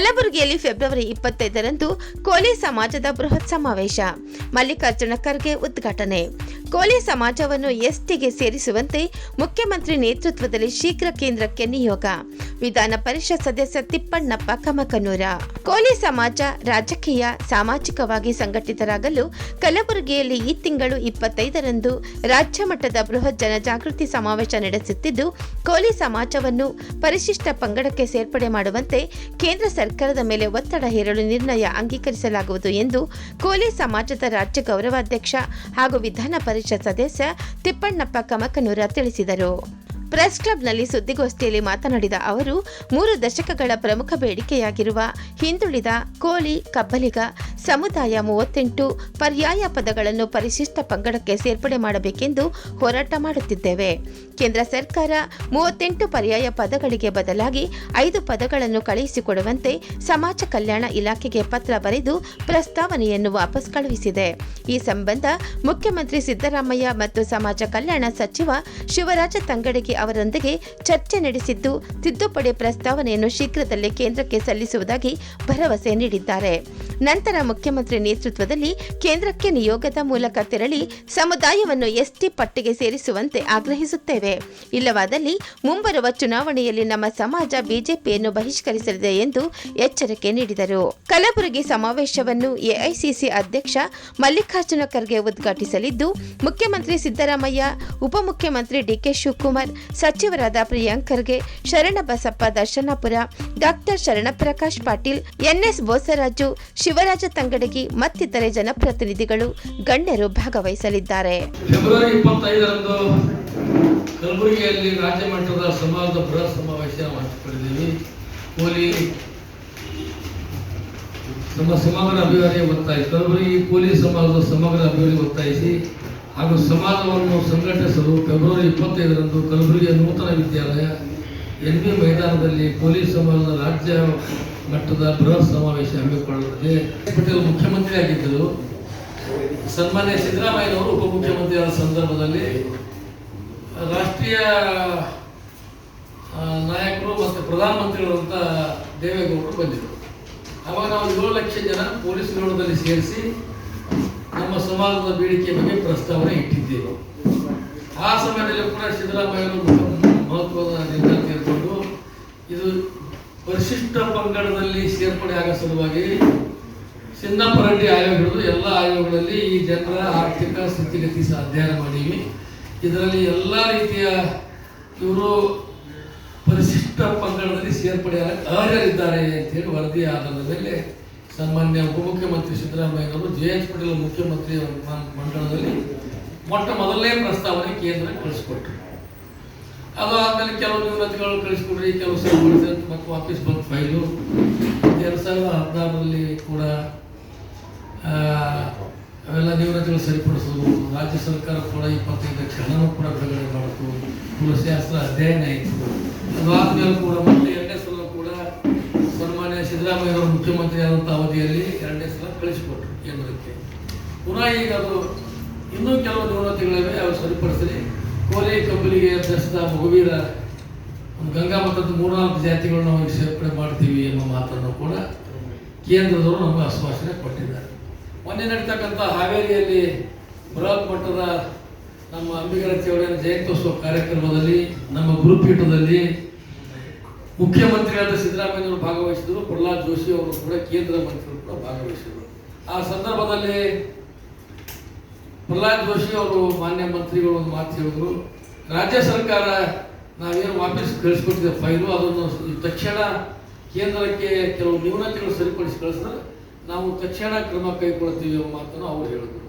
ಕಲಬುರಗಿಯಲ್ಲಿ ಫೆಬ್ರವರಿ ಇಪ್ಪತ್ತೈದರಂದು ಕೋಲಿ ಸಮಾಜದ ಬೃಹತ್ ಸಮಾವೇಶ. ಮಲ್ಲಿಕಾರ್ಜುನ ಖರ್ಗೆ ಉದ್ಘಾಟನೆ. ಕೋಲಿ ಸಮಾಜವನ್ನು ಎಸ್ಟಿಗೆ ಸೇರಿಸುವಂತೆ ಮುಖ್ಯಮಂತ್ರಿ ನೇತೃತ್ವದಲ್ಲಿ ಶೀಘ್ರ ಕೇಂದ್ರಕ್ಕೆ ನಿಯೋಗ. ವಿಧಾನ ಪರಿಷತ್ ಸದಸ್ಯ ತಿಪ್ಪಣ್ಣಪ್ಪ ಕಮಕನೂರ. ಕೋಲಿ ಸಮಾಜ ರಾಜಕೀಯ, ಸಾಮಾಜಿಕವಾಗಿ ಸಂಘಟಿತರಾಗಲು ಕಲಬುರಗಿಯಲ್ಲಿ ಈ ತಿಂಗಳು ಇಪ್ಪತ್ತೈದರಂದು ರಾಜ್ಯ ಮಟ್ಟದ ಬೃಹತ್ ಜನಜಾಗೃತಿ ಸಮಾವೇಶ ನಡೆಸುತ್ತಿದ್ದು, ಕೋಲಿ ಸಮಾಜವನ್ನು ಪರಿಶಿಷ್ಟ ಪಂಗಡಕ್ಕೆ ಸೇರ್ಪಡೆ ಮಾಡುವಂತೆ ಕೇಂದ್ರ ಸರ್ಕಾರದ ಮೇಲೆ ಒತ್ತಡ ಹೇರಲು ನಿರ್ಣಯ ಅಂಗೀಕರಿಸಲಾಗುವುದು ಎಂದು ಕೋಲಿ ಸಮಾಜದ ರಾಜ್ಯ ಗೌರವಾಧ್ಯಕ್ಷ ಹಾಗೂ ವಿಧಾನ ಪರಿಷತ್ ಸದಸ್ಯ ತಿಪ್ಪಣ್ಣಪ್ಪ ಕಮಕನೂರ ತಿಳಿಸಿದರು. ಪ್ರೆಸ್ ಕ್ಲಬ್ನಲ್ಲಿ ಸುದ್ದಿಗೋಷ್ಠಿಯಲ್ಲಿ ಮಾತನಾಡಿದ ಅವರು, ಮೂರು ದಶಕಗಳ ಪ್ರಮುಖ ಬೇಡಿಕೆಯಾಗಿರುವ ಹಿಂದುಳಿದ ಕೋಲಿ, ಕಬ್ಬಲಿಗ ಸಮುದಾಯ ಮೂವತ್ತೆಂಟು ಪರ್ಯಾಯ ಪದಗಳನ್ನು ಪರಿಶಿಷ್ಟ ಪಂಗಡಕ್ಕೆ ಸೇರ್ಪಡೆ ಮಾಡಬೇಕೆಂದು ಹೋರಾಟ ಮಾಡುತ್ತಿದ್ದೇವೆ. ಕೇಂದ್ರ ಸರ್ಕಾರ ಮೂವತ್ತೆಂಟು ಪರ್ಯಾಯ ಪದಗಳಿಗೆ ಬದಲಾಗಿ ಐದು ಪದಗಳನ್ನು ಕಳುಹಿಸಿಕೊಡುವಂತೆ ಸಮಾಜ ಕಲ್ಯಾಣ ಇಲಾಖೆಗೆ ಪತ್ರ ಬರೆದು ಪ್ರಸ್ತಾವನೆಯನ್ನು ವಾಪಸ್ ಕಳುಹಿಸಿದೆ. ಈ ಸಂಬಂಧ ಮುಖ್ಯಮಂತ್ರಿ ಸಿದ್ದರಾಮಯ್ಯ ಮತ್ತು ಸಮಾಜ ಕಲ್ಯಾಣ ಸಚಿವ ಶಿವರಾಜ ತಂಗಡಗಿ ಅವರೊಂದಿಗೆ ಚರ್ಚೆ ನಡೆಸಿದ್ದು ತಿದ್ದುಪಡಿ ಪ್ರಸ್ತಾವನೆಯನ್ನು ಶೀಘ್ರದಲ್ಲೇ ಕೇಂದ್ರಕ್ಕೆ ಸಲ್ಲಿಸುವುದಾಗಿ ಭರವಸೆ ನೀಡಿದ್ದಾರೆ. ನಂತರ ಮುಖ್ಯಮಂತ್ರಿ ನೇತೃತ್ವದಲ್ಲಿ ಕೇಂದ್ರಕ್ಕೆ ನಿಯೋಗದ ಮೂಲಕ ತೆರಳಿ ಸಮುದಾಯವನ್ನು ಎಸ್ಟಿ ಪಟ್ಟಿಗೆ ಸೇರಿಸುವಂತೆ ಆಗ್ರಹಿಸುತ್ತೇವೆ. ಇಲ್ಲವಾದಲ್ಲಿ ಮುಂಬರುವ ಚುನಾವಣೆಯಲ್ಲಿ ನಮ್ಮ ಸಮಾಜ ಬಿಜೆಪಿಯನ್ನು ಬಹಿಷ್ಕರಿಸಲಿದೆ ಎಂದು ಎಚ್ಚರಿಕೆ ನೀಡಿದರು. ಕಲಬುರಗಿ ಸಮಾವೇಶವನ್ನು ಎಐಸಿಸಿ ಅಧ್ಯಕ್ಷ ಮಲ್ಲಿಕಾರ್ಜುನ ಖರ್ಗೆ ಉದ್ಘಾಟಿಸಲಿದ್ದು, ಮುಖ್ಯಮಂತ್ರಿ ಸಿದ್ದರಾಮಯ್ಯ, ಉಪಮುಖ್ಯಮಂತ್ರಿ ಡಿಕೆ ಶಿವಕುಮಾರ್ ಸಚಿವರಾದ ಪ್ರಿಯಾಂಕ್ ಖರ್ಗೆ ಶರಣಬಸಪ್ಪ ದರ್ಶನಾಪುರ, ಡಾಕ್ಟರ್ ಶರಣಪ್ರಕಾಶ್ ಪಾಟೀಲ್, ಎನ್ಎಸ್ ಬೋಸರಾಜು, ಶಿವರಾಜ ತಂಗಡಗಿ ಮತ್ತಿತರೆ ಜನಪ್ರತಿನಿಧಿಗಳು ಗಣ್ಯರು ಭಾಗವಹಿಸಲಿದ್ದಾರೆ. ಫೆಬ್ರವರಿ ಕಲಬುರಗಿಯಲ್ಲಿ ರಾಜ್ಯ ಮಟ್ಟದ ಸಮಾಜದ ಬೃಹತ್ ಸಮಾವೇಶ ಮಾಡಿಕೊಂಡಿದ್ದೀವಿ. ಕೂಲಿ ನಮ್ಮ ಸಮಗ್ರ ಅಭಿವೃದ್ಧಿ ಒತ್ತಾಯಿಸಿ, ಕಲಬುರಗಿ ಕೂಲಿ ಸಮಾಜದ ಸಮಗ್ರ ಅಭಿವೃದ್ಧಿ ಒತ್ತಾಯಿಸಿ ಹಾಗೂ ಸಮಾಜವನ್ನು ಸಂಘಟಿಸಲು ಫೆಬ್ರವರಿ ಇಪ್ಪತ್ತೈದರಂದು ಕಲಬುರಗಿಯ ನೂತನ ವಿದ್ಯಾಲಯ ಎನ್ ಬಿ ಮೈದಾನದಲ್ಲಿ ಪೊಲೀಸ್ ಸಮಾಜದ ರಾಜ್ಯ ಮಟ್ಟದ ಬೃಹತ್ ಸಮಾವೇಶ ಹಮ್ಮಿಕೊಳ್ಳಲಿದೆ. ಪಟೇಲ್ ಮುಖ್ಯಮಂತ್ರಿ ಆಗಿದ್ದರು. ಸನ್ಮಾನ್ಯ ಸಿದ್ದರಾಮಯ್ಯನವರು ಉಪಮುಖ್ಯಮಂತ್ರಿ ಆದ ಸಂದರ್ಭದಲ್ಲಿ ರಾಷ್ಟ್ರೀಯ ನಾಯಕರು ಮತ್ತು ಪ್ರಧಾನಮಂತ್ರಿಗಳಂತ ದೇವೇಗೌಡರು ಬಂದಿದ್ದರು. ಅವಾಗ ನಾವು ಏಳು ಲಕ್ಷ ಜನ ಪೊಲೀಸ್ ನಿಯೋಗದಲ್ಲಿ ಸೇರಿಸಿ ನಮ್ಮ ಸಮಾಜದ ಬೇಡಿಕೆ ಬಗ್ಗೆ ಪ್ರಸ್ತಾವನೆ ಇಟ್ಟಿದ್ದೇವೆ. ಆ ಸಮಯದಲ್ಲಿ ಕೂಡ ಸಿದ್ದರಾಮಯ್ಯವರು ಮಹತ್ವದ ನಿರ್ಧಾರ ತೆಗೆದುಕೊಂಡು ಇದು ಪರಿಶಿಷ್ಟ ಪಂಗಡದಲ್ಲಿ ಸೇರ್ಪಡೆ ಆಗೋ ಸಲುವಾಗಿ ಚಿನ್ನಪರಡ್ಡಿ ಆಯೋಗ ಹಿಡಿದು ಎಲ್ಲ ಆಯೋಗಗಳಲ್ಲಿ ಈ ಜನರ ಆರ್ಥಿಕ ಸ್ಥಿತಿಗತಿ ಅಧ್ಯಯನ ಮಾಡೀವಿ. ಇದರಲ್ಲಿ ಎಲ್ಲ ರೀತಿಯ ಇವರು ಪರಿಶಿಷ್ಟ ಪಂಗಡದಲ್ಲಿ ಸೇರ್ಪಡೆ ಅರ್ಹರಿದ್ದಾರೆ ಅಂತೇಳಿ ವರದಿ ಆಧಾರದ ಮೇಲೆ ಸನ್ಮಾನ್ಯ ಉಪಮುಖ್ಯಮಂತ್ರಿ ಸಿದ್ದರಾಮಯ್ಯನವರು ಜೆ ಎಚ್ ಪಟೇಲ್ ಮುಖ್ಯಮಂತ್ರಿ ಮಂಡಳದಲ್ಲಿ ಮೊಟ್ಟ ಮೊದಲನೇ ಪ್ರಸ್ತಾವನೆ ಕೇಂದ್ರ ಕಳಿಸ್ಕೊಟ್ರು. ಅದು ಆದ್ಮೇಲೆ ಕೆಲವು ನ್ಯೂನತೆಗಳು ಕಳಿಸ್ಕೊಡ್ರಿ ಕೆಲವು ಸರಿಪಡಿಸಿ ಮತ್ತು ವಾಪಸ್ ಬಂದು ಫೈಲು. ಎರಡು ಸಾವಿರದ ಹದಿನಾರರಲ್ಲಿ ಕೂಡ ಅವೆಲ್ಲ ನ್ಯೂನತೆಗಳು ಸರಿಪಡಿಸೋದು. ರಾಜ್ಯ ಸರ್ಕಾರ ಕೂಡ ಇಪ್ಪತ್ತೈದು ಲಕ್ಷ ಹಣನೂ ಕೂಡ ಬಿಡುಗಡೆ ಮಾಡಿತು. ಶಾಸ್ತ್ರ ಅಧ್ಯಯನ ಆಯಿತು. ಅದಾದಮೇಲೆ ಕೂಡ ಎರಡನೇ ಸಲ ಕಳಿಸಿಕೊಟ್ರು ಕೇಂದ್ರಕ್ಕೆ. ಪುನಃ ಈಗ ಅದು ಇನ್ನೂ ಕೆಲವು ನ್ಯೂನತೆಗಳಿವೆ ಅವರು ಸರಿಪಡಿಸಲಿ. ಕೋಲೆ ಕಬ್ಬಲಿಗೆ ದಸದ ಮಗುವೀರ ಗಂಗಾ ಮಠದ ಮೂರ್ನಾಲ್ಕು ಜಾತಿಗಳನ್ನ ನಾವು ಸೇರ್ಪಡೆ ಮಾಡ್ತೀವಿ ಎಂಬ ಮಾತನ್ನು ಕೂಡ ಕೇಂದ್ರದವರು ನಮಗೆ ಆಶ್ವಾಸನೆ ಕೊಟ್ಟಿದ್ದಾರೆ. ಮೊನ್ನೆ ನಡೀತಕ್ಕಂಥ ಹಾವೇರಿಯಲ್ಲಿ ಬೃಹತ್ ಮಟ್ಟದ ನಮ್ಮ ಅಂಬಿಗರ ಚೌಡನ ಜಯಂತೋತ್ಸವ ಕಾರ್ಯಕ್ರಮದಲ್ಲಿ, ನಮ್ಮ ಗುರುಪೀಠದಲ್ಲಿ ಮುಖ್ಯಮಂತ್ರಿಯಾದ ಸಿದ್ದರಾಮಯ್ಯವರು ಭಾಗವಹಿಸಿದರು, ಪ್ರಹ್ಲಾದ್ ಜೋಶಿ ಅವರು ಕೂಡ ಕೇಂದ್ರ ಮಂತ್ರಿಗಳು ಕೂಡ ಭಾಗವಹಿಸಿದರು. ಆ ಸಂದರ್ಭದಲ್ಲಿ ಪ್ರಹ್ಲಾದ್ ಜೋಶಿ ಅವರು ಮಾನ್ಯ ಮಂತ್ರಿಗಳು ಒಂದು ಮಾತು ಹೇಳಿದ್ರು, ರಾಜ್ಯ ಸರ್ಕಾರ ನಾವೇನು ವಾಪಸ್ ಕಳಿಸ್ಕೊಟ್ಟಿದ್ದೆ ಫೈಲು, ಅದನ್ನು ತಕ್ಷಣ ಕೇಂದ್ರಕ್ಕೆ ಕೆಲವು ನ್ಯೂನತೆಗಳು ಸರಿಪಡಿಸಿ ಕಳಿಸಿದ್ರೆ ನಾವು ತಕ್ಷಣ ಕ್ರಮ ಕೈಗೊಳ್ತೀವಿ ಎಂಬ ಮಾತನ್ನು ಅವರು ಹೇಳಿದ್ರು.